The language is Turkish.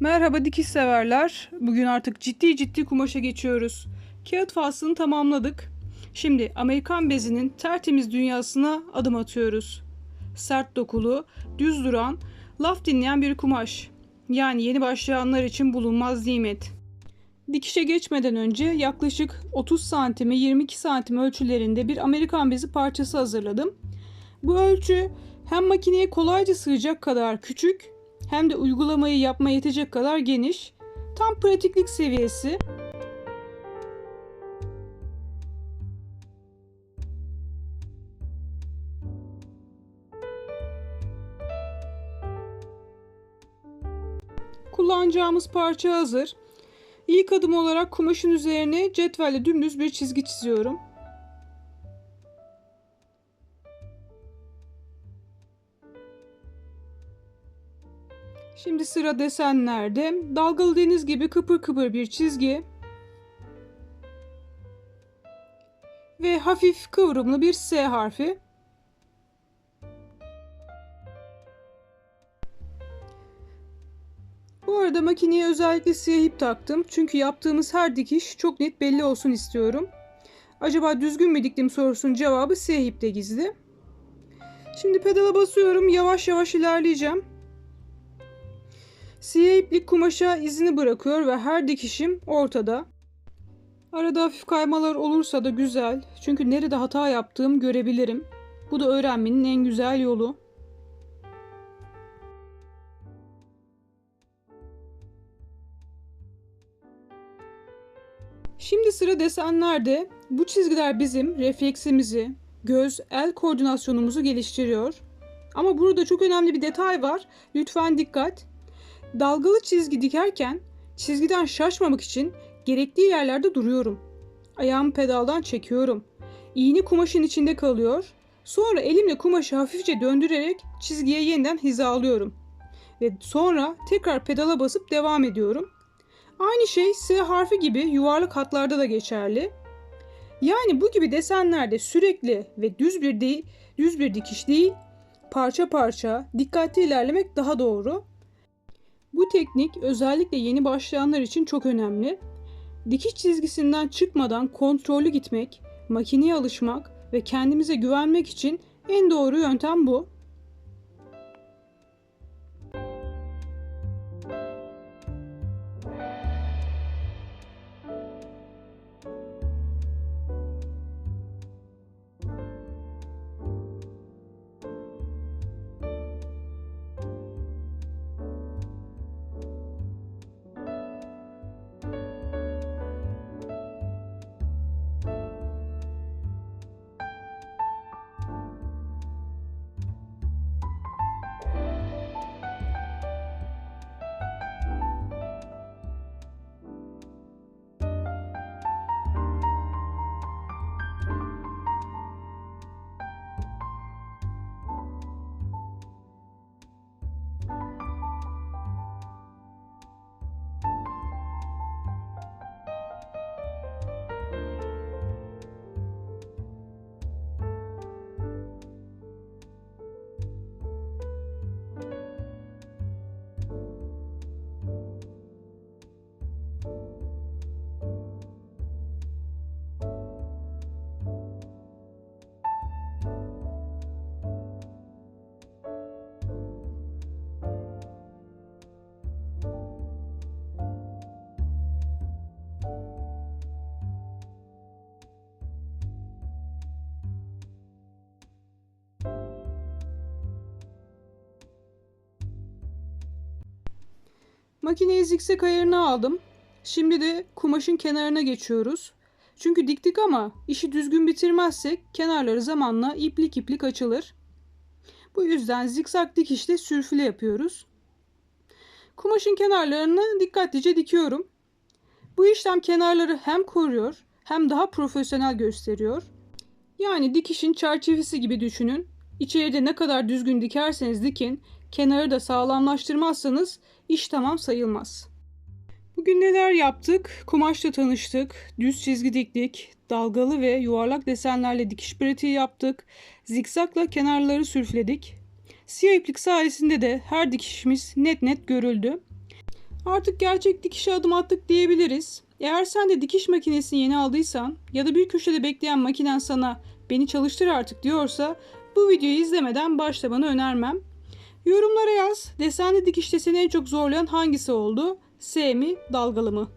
Merhaba dikiş severler. Bugün artık ciddi ciddi kumaşa geçiyoruz. Kağıt faslını tamamladık. Şimdi Amerikan bezinin tertemiz dünyasına adım atıyoruz. Sert dokulu, düz duran, laf dinleyen bir kumaş. Yani yeni başlayanlar için bulunmaz nimet. Dikişe geçmeden önce yaklaşık 30 santime 22 santim ölçülerinde bir Amerikan bezi parçası hazırladım. Bu ölçü hem makineye kolayca sığacak kadar küçük hem de uygulamayı yapmaya yetecek kadar geniş. Tam pratiklik seviyesi. Kullanacağımız parça hazır. İlk adım olarak kumaşın üzerine cetvelle dümdüz bir çizgi çiziyorum. Şimdi sıra desenlerde. Dalgalı deniz gibi kıpır kıpır bir çizgi. Ve hafif kıvrımlı bir S harfi. Bu arada makineye özellikle siyah ip taktım. Çünkü yaptığımız her dikiş çok net belli olsun istiyorum. Acaba düzgün mü diktim sorusunun cevabı siyah ipte gizli. Şimdi pedala basıyorum. Yavaş yavaş ilerleyeceğim. Siyah iplik kumaşa izini bırakıyor ve her dikişim ortada. Arada hafif kaymalar olursa da güzel. Çünkü nerede hata yaptığım görebilirim. Bu da öğrenmenin en güzel yolu. Şimdi sıra desenlerde. Bu çizgiler bizim refleksimizi, göz, el koordinasyonumuzu geliştiriyor. Ama burada çok önemli bir detay var. Lütfen dikkat. Dalgalı çizgi dikerken çizgiden şaşmamak için gerektiği yerlerde duruyorum. Ayağımı pedaldan çekiyorum. İğne kumaşın içinde kalıyor. Sonra elimle kumaşı hafifçe döndürerek çizgiye yeniden hizalıyorum. Ve sonra tekrar pedala basıp devam ediyorum. Aynı şey S harfi gibi yuvarlak hatlarda da geçerli. Yani bu gibi desenlerde sürekli ve düz bir değil, düz bir dikiş değil, parça parça dikkatli ilerlemek daha doğru. Bu teknik özellikle yeni başlayanlar için çok önemli. Dikiş çizgisinden çıkmadan kontrollü gitmek, makineye alışmak ve kendimize güvenmek için en doğru yöntem bu. Makineyi zikzak ayarına aldım. Şimdi de kumaşın kenarına geçiyoruz. Çünkü diktik ama işi düzgün bitirmezsek kenarları zamanla iplik iplik açılır. Bu yüzden zikzak dikişle sürfüle yapıyoruz. Kumaşın kenarlarını dikkatlice dikiyorum. Bu işlem kenarları hem koruyor hem daha profesyonel gösteriyor. Yani dikişin çerçevesi gibi düşünün. İçeride ne kadar düzgün dikerseniz dikin, kenarı da sağlamlaştırmazsanız iş tamam sayılmaz. Bugün neler yaptık? Kumaşla tanıştık, düz çizgi diktik, dalgalı ve yuvarlak desenlerle dikiş pratiği yaptık, zikzakla kenarları sürfledik. Siyah iplik sayesinde de her dikişimiz net net görüldü. Artık gerçek dikişe adım attık diyebiliriz. Eğer sen de dikiş makinesini yeni aldıysan ya da bir köşede bekleyen makinen sana beni çalıştır artık diyorsa bu videoyu izlemeden başlamanı önermem. Yorumlara yaz. Desenli dikişte seni en çok zorlayan hangisi oldu? S mi, dalgalı mı?